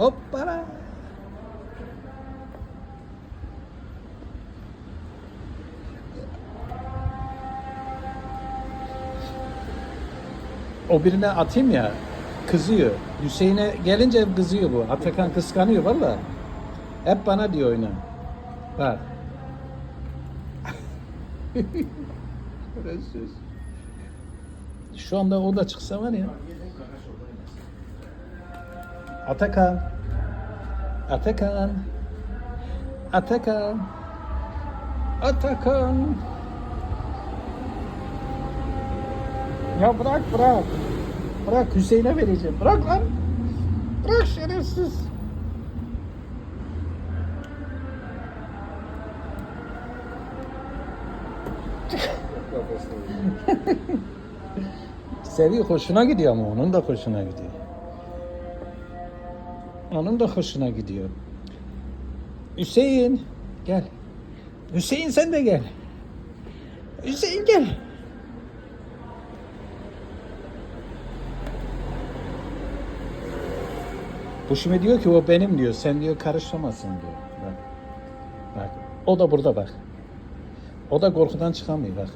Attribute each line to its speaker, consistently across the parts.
Speaker 1: Hoppala. O birine atayım ya kızıyor. Hüseyin'e gelince kızıyor bu. Atakan kıskanıyor valla. Hep bana diyor oyna. Bak. Şu anda o da çıksa var ya. Atakan. Atakan. Atakan. Atakan. Ya bırak bırak. Bırak Hüseyin'e vereceğim. Bırak lan. Bırak şerefsiz. Seviyor hoşuna gidiyor ama onun da hoşuna gidiyor. Onun da hoşuna gidiyor. Hüseyin gel. Hüseyin sen de gel. Hüseyin gel. Bu şimdi diyor ki o benim diyor. Sen diyor karışamazsın diyor. Bak. Bak. O da burada bak. O da korkudan çıkamıyor bak.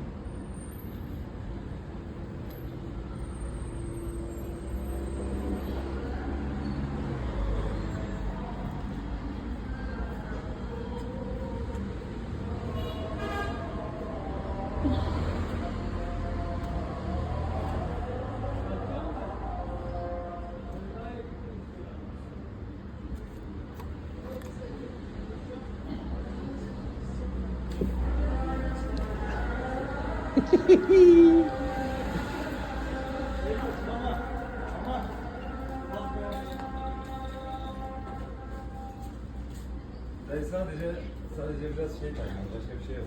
Speaker 2: Ben sadece sadece biraz şey kaynıyor. Başka bir şey yok.